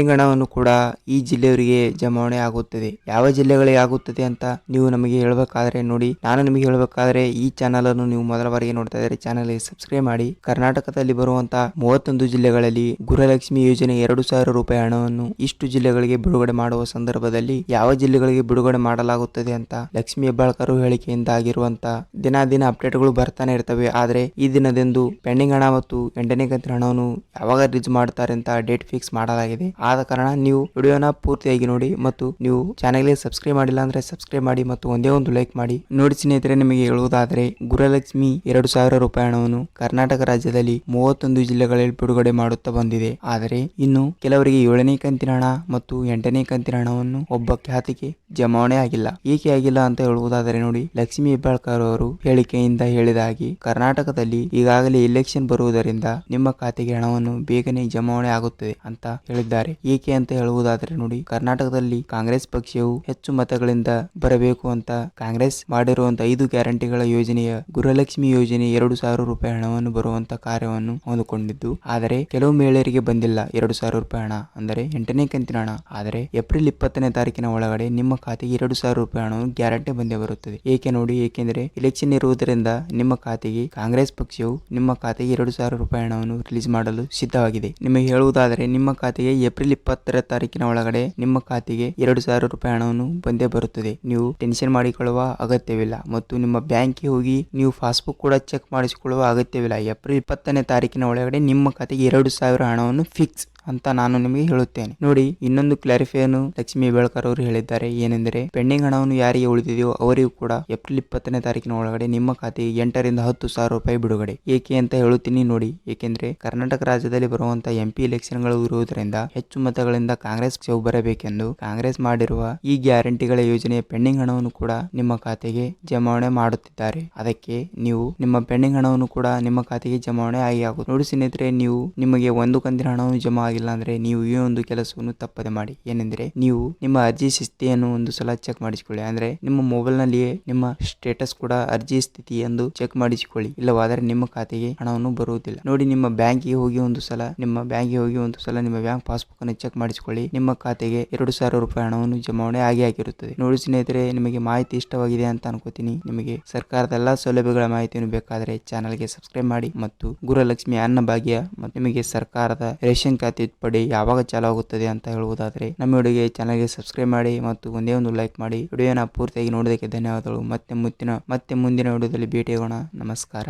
ಹಣವನ್ನು ಕೂಡ ಈ ಜಿಲ್ಲೆಯವರಿಗೆ ಜಮಾವಣೆ ಆಗುತ್ತದೆ. ಯಾವ ಜಿಲ್ಲೆಗಳಿಗೆ ಆಗುತ್ತದೆ ಅಂತ ನೀವು ನಮಗೆ ಹೇಳಬೇಕಾದ್ರೆ ನೋಡಿ. ನಾನು ನಿಮಗೆ ಹೇಳಬೇಕಾದ್ರೆ ಈ ಚಾನಲ್ ಅನ್ನು ನೀವು ಮೊದಲ ಬಾರಿಗೆ ನೋಡ್ತಾ ಇದ್ದಾರೆ. ಚಾನಲ್ ಸಬ್ಸ್ಕ್ರೈಬ್ ಮಾಡಿ. ಕರ್ನಾಟಕದಲ್ಲಿ ಬರುವಂತಹ ಮೂವತ್ತೊಂದು ಜಿಲ್ಲೆಗಳಲ್ಲಿ ಗೃಹಲಕ್ಷ್ಮಿ ಯೋಜನೆ ಎರಡು ಸಾವಿರ ರೂಪಾಯಿ ಹಣವನ್ನು ಇಷ್ಟು ಜಿಲ್ಲೆಗಳಿಗೆ ಬಿಡುಗಡೆ ಮಾಡುವ ಸಂದರ್ಭದಲ್ಲಿ ಯಾವ ಜಿಲ್ಲೆಗಳಿಗೆ ಬಿಡುಗಡೆ ಮಾಡಲಾಗುತ್ತದೆ ಅಂತ ಲಕ್ಷ್ಮಿ ಹೆಬ್ಬಾಳ್ಕರ್ ಹೇಳಿಕೆಯಿಂದ ಆಗಿರುವಂತಹ ದಿನ ದಿನ ಅಪ್ಡೇಟ್ಗಳು ಬರ್ತಾನೆ ಇರ್ತವೆ. ಆದರೆ ಈ ದಿನದಂದು ಪೆಂಡಿಂಗ್ ಹಣ ಮತ್ತು ಎಂಟನೇ ಕಂತಿನ ಹಣವನ್ನು ಯಾವಾಗ ರಿಲೀಸ್ ಮಾಡ್ತಾರೆ ಅಂತ ಡೇಟ್ ಫಿಕ್ಸ್ ಮಾಡಲಾಗಿದೆ. ಆದ ಕಾರಣ ನೀವು ವಿಡಿಯೋನ ಪೂರ್ತಿಯಾಗಿ ನೋಡಿ ಮತ್ತು ನೀವು ಚಾನೆಲ್ಗೆ ಸಬ್ಸ್ಕ್ರೈಬ್ ಮಾಡಿಲ್ಲ ಅಂದ್ರೆ ಸಬ್ಸ್ಕ್ರೈಬ್ ಮಾಡಿ ಮತ್ತು ಒಂದೇ ಒಂದು ಲೈಕ್ ಮಾಡಿ. ನೋಡಿ ಸ್ನೇಹಿತರೆ, ನಿಮಗೆ ಹೇಳುವುದಾದರೆ ಗುರುಲಕ್ಷ್ಮಿ ಎರಡು ಸಾವಿರ ರೂಪಾಯಿ ಹಣವನ್ನು ಕರ್ನಾಟಕ ರಾಜ್ಯದಲ್ಲಿ ಮೂವತ್ತೊಂದು ಜಿಲ್ಲೆಗಳಲ್ಲಿ ಬಿಡುಗಡೆ ಮಾಡುತ್ತಾ ಬಂದಿದೆ. ಆದರೆ ಇನ್ನು ಕೆಲವರಿಗೆ ಏಳನೇ ಕಂತಿನ ಹಣ ಮತ್ತು ಎಂಟನೇ ಕಂತಿನ ಹಣವನ್ನು ಒಬ್ಬ ಖ್ಯಾತಿಗೆ ಜಮಾವಣೆ ಆಗಿಲ್ಲ. ಏಕೆ ಆಗಿಲ್ಲ ಅಂತ ಹೇಳುವುದಾದರೆ ನೋಡಿ, ಲಕ್ಷ್ಮಿ ಹೆಬ್ಬಾಳ್ಕರ್ ಅವರು ಹೇಳಿಕೆಯಿಂದ ಹೇಳಿದ ಹಾಗೆ ಕರ್ನಾಟಕದಲ್ಲಿ ಈಗಾಗಲೇ ಎಲೆಕ್ಷನ್ ಬರುವುದರಿಂದ ನಿಮ್ಮ ಖಾತೆಗೆ ಹಣವನ್ನು ಬೇಗನೆ ಜಮಾವಣೆ ಆಗುತ್ತದೆ ಅಂತ ಹೇಳಿದ್ದಾರೆ. ಏಕೆ ಅಂತ ಹೇಳುವುದಾದರೆ ನೋಡಿ, ಕರ್ನಾಟಕದಲ್ಲಿ ಕಾಂಗ್ರೆಸ್ ಪಕ್ಷವು ಹೆಚ್ಚು ಮತಗಳಿಂದ ಬರಬೇಕು ಅಂತ ಕಾಂಗ್ರೆಸ್ ಮಾಡಿರುವಂತಹ ಐದು ಗ್ಯಾರಂಟಿಗಳ ಯೋಜನೆಯ ಗೃಹಲಕ್ಷ್ಮಿ ಯೋಜನೆ ಎರಡು ಸಾವಿರ ರೂಪಾಯಿ ಹಣವನ್ನು ಬರುವಂತ ಕಾರ್ಯವನ್ನು ಹೊಂದಿಕೊಂಡಿದ್ದು, ಆದರೆ ಕೆಲವು ಮಹಿಳೆಯರಿಗೆ ಬಂದಿಲ್ಲ ಎರಡು ಸಾವಿರ ರೂಪಾಯಿ ಹಣ. ಅಂದರೆ ಎಂಟನೇ ಕಂತಿನ ಹಣ. ಆದರೆ ಏಪ್ರಿಲ್ ಇಪ್ಪತ್ತನೇ ತಾರೀಕಿನ ಒಳಗಡೆ ನಿಮ್ಮ ಖಾತೆಗೆ ಎರಡು ಸಾವಿರ ರೂಪಾಯಿ ಹಣವನ್ನು ಗ್ಯಾರಂಟಿ ಬಂದೇ ಬರುತ್ತದೆ. ಏಕೆ ನೋಡಿ, ಏಕೆಂದರೆ ಇಲೆಕ್ಷನ್ ಇರುವುದರಿಂದ ನಿಮ್ಮ ಖಾತೆಗೆ ಕಾಂಗ್ರೆಸ್ ಪಕ್ಷವು ನಿಮ್ಮ ಖಾತೆಗೆ ಎರಡು ಸಾವಿರ ರೂಪಾಯಿ ಹಣವನ್ನು ರಿಲೀಸ್ ಮಾಡಲು ಸಿದ್ಧವಾಗಿದೆ. ನಿಮಗೆ ಹೇಳುವುದಾದರೆ, ನಿಮ್ಮ ಖಾತೆಗೆ ಏಪ್ರಿಲ್ ಇಪ್ಪತ್ತರ ತಾರೀಕಿನ ಒಳಗಡೆ ನಿಮ್ಮ ಖಾತೆಗೆ ಎರಡು ಸಾವಿರ ರೂಪಾಯಿ ಹಣವನ್ನು ಬಂದೇ ಬರುತ್ತದೆ. ನೀವು ಟೆನ್ಷನ್ ಮಾಡಿಕೊಳ್ಳುವ ಅಗತ್ಯವಿಲ್ಲ ಮತ್ತು ನಿಮ್ಮ ಬ್ಯಾಂಕ್ಗೆ ಹೋಗಿ ನೀವು ಪಾಸ್ಬುಕ್ ಕೂಡ ಚೆಕ್ ಮಾಡಿಸಿಕೊಳ್ಳುವ ಅಗತ್ಯವಿಲ್ಲ. ಏಪ್ರಿಲ್ ಇಪ್ಪತ್ತನೇ ತಾರೀಕಿನ ಒಳಗಡೆ ನಿಮ್ಮ ಖಾತೆಗೆ ಎರಡು ಸಾವಿರ ಹಣವನ್ನು ಫಿಕ್ಸ್ ಅಂತ ನಾನು ನಿಮಗೆ ಹೇಳುತ್ತೇನೆ. ನೋಡಿ, ಇನ್ನೊಂದು ಕ್ಲಾರಿಫೈಯನ್ನು ಲಕ್ಷ್ಮಿ ಬೆಳಕರ್ ಅವರು ಹೇಳಿದ್ದಾರೆ. ಏನೆಂದರೆ, ಪೆಂಡಿಂಗ್ ಹಣವನ್ನು ಯಾರಿಗೆ ಉಳಿದಿದೆಯೋ ಅವರಿಗೂ ಕೂಡ ಏಪ್ರಿಲ್ ಇಪ್ಪತ್ತನೇ ತಾರೀಕಿನ ಒಳಗಡೆ ನಿಮ್ಮ ಖಾತೆಗೆ ಎಂಟರಿಂದ ಹತ್ತು ಸಾವಿರ ರೂಪಾಯಿ ಬಿಡುಗಡೆ. ಏಕೆ ಅಂತ ಹೇಳುತ್ತೀನಿ ನೋಡಿ. ಏಕೆಂದರೆ, ಕರ್ನಾಟಕ ರಾಜ್ಯದಲ್ಲಿ ಬರುವಂತಹ ಎಂಪಿ ಎಲೆಕ್ಷನ್ಗಳು ಇರುವುದರಿಂದ ಹೆಚ್ಚು ಮತಗಳಿಂದ ಕಾಂಗ್ರೆಸ್ ಸೇವ್ ಬರಬೇಕೆಂದು ಕಾಂಗ್ರೆಸ್ ಮಾಡಿರುವ ಈ ಗ್ಯಾರಂಟಿಗಳ ಯೋಜನೆಯ ಪೆಂಡಿಂಗ್ ಹಣವನ್ನು ಕೂಡ ನಿಮ್ಮ ಖಾತೆಗೆ ಜಮಾವಣೆ ಮಾಡುತ್ತಿದ್ದಾರೆ. ಅದಕ್ಕೆ ನೀವು ನಿಮ್ಮ ಪೆಂಡಿಂಗ್ ಹಣವನ್ನು ಕೂಡ ನಿಮ್ಮ ಖಾತೆಗೆ ಜಮಾವಣೆ ಆಗಿ ಆಗುತ್ತೆ. ನೋಡಿ ಸ್ನೇಹಿತರೆ, ನೀವು ನಿಮಗೆ ಒಂದು ಕಂತಿನ ಹಣವನ್ನು ಜಮಾ ಆಗಿಲ್ಲ ಅಂದ್ರೆ ನೀವು ಈ ಒಂದು ಕೆಲಸವನ್ನು ತಪ್ಪದೆ ಮಾಡಿ. ಏನೆಂದರೆ ನೀವು ನಿಮ್ಮ ಅರ್ಜಿ ಸ್ಥಿತಿಯನ್ನು ಒಂದು ಸಲ ಚೆಕ್ ಮಾಡಿಸಿಕೊಳ್ಳಿ. ಅಂದ್ರೆ ನಿಮ್ಮ ಮೊಬೈಲ್ ನಲ್ಲಿಯೇ ನಿಮ್ಮ ಸ್ಟೇಟಸ್ ಕೂಡ ಅರ್ಜಿ ಸ್ಥಿತಿ ಎಂದು ಚೆಕ್ ಮಾಡಿಸಿಕೊಳ್ಳಿ. ಇಲ್ಲವಾದರೆ ನಿಮ್ಮ ಖಾತೆಗೆ ಹಣವನ್ನು ಬರುವುದಿಲ್ಲ. ನೋಡಿ, ನಿಮ್ಮ ಬ್ಯಾಂಕಿಗೆ ಹೋಗಿ ಒಂದು ಸಲ, ನಿಮ್ಮ ಬ್ಯಾಂಕಿಗೆ ಹೋಗಿ ಒಂದು ಸಲ ನಿಮ್ಮ ಬ್ಯಾಂಕ್ ಪಾಸ್ಬುಕ್ ಅನ್ನು ಚೆಕ್ ಮಾಡಿಸಿಕೊಳ್ಳಿ. ನಿಮ್ಮ ಖಾತೆಗೆ ಎರಡು ಸಾವಿರ ರೂಪಾಯಿ ಹಣವನ್ನು ಜಮಾವಣೆ ಆಗಿ ಆಗಿರುತ್ತದೆ ನೋಡಿ ಸ್ನೇಹಿತರೆ, ನಿಮಗೆ ಮಾಹಿತಿ ಇಷ್ಟವಾಗಿದೆ ಅಂತ ಅನ್ಕೋತೀನಿ. ನಿಮಗೆ ಸರ್ಕಾರದ ಎಲ್ಲಾ ಸೌಲಭ್ಯಗಳ ಮಾಹಿತಿಯನ್ನು ಬೇಕಾದರೆ ಚಾನಲ್ಗೆ ಸಬ್ಸ್ಕ್ರೈಬ್ ಮಾಡಿ ಮತ್ತು ಗುರುಲಕ್ಷ್ಮಿ ಅನ್ನ ಭಾಗ್ಯ ಮತ್ತು ನಿಮಗೆ ಸರ್ಕಾರದ ರೇಷನ್ ಖಾತೆ ತಿದ್ದುಪಡಿ ಯಾವಾಗ ಚಾಲು ಆಗುತ್ತದೆ ಅಂತ ಹೇಳುವುದಾದರೆ ನಮ್ಮ ವಿಡಿಯೋಗೆ ಚಾನಲ್ಗೆ ಸಬ್ಸ್ಕ್ರೈಬ್ ಮಾಡಿ ಮತ್ತು ಒಂದೇ ಒಂದು ಲೈಕ್ ಮಾಡಿ. ವಿಡಿಯೋನ ಪೂರ್ತಿಯಾಗಿ ನೋಡೋದಕ್ಕೆ ಧನ್ಯವಾದಗಳು. ಮತ್ತೆ ಮುತ್ತಿನ, ಮತ್ತೆ ಮುಂದಿನ ವಿಡಿಯೋದಲ್ಲಿ ಭೇಟಿಯಾಗೋಣ. ನಮಸ್ಕಾರ.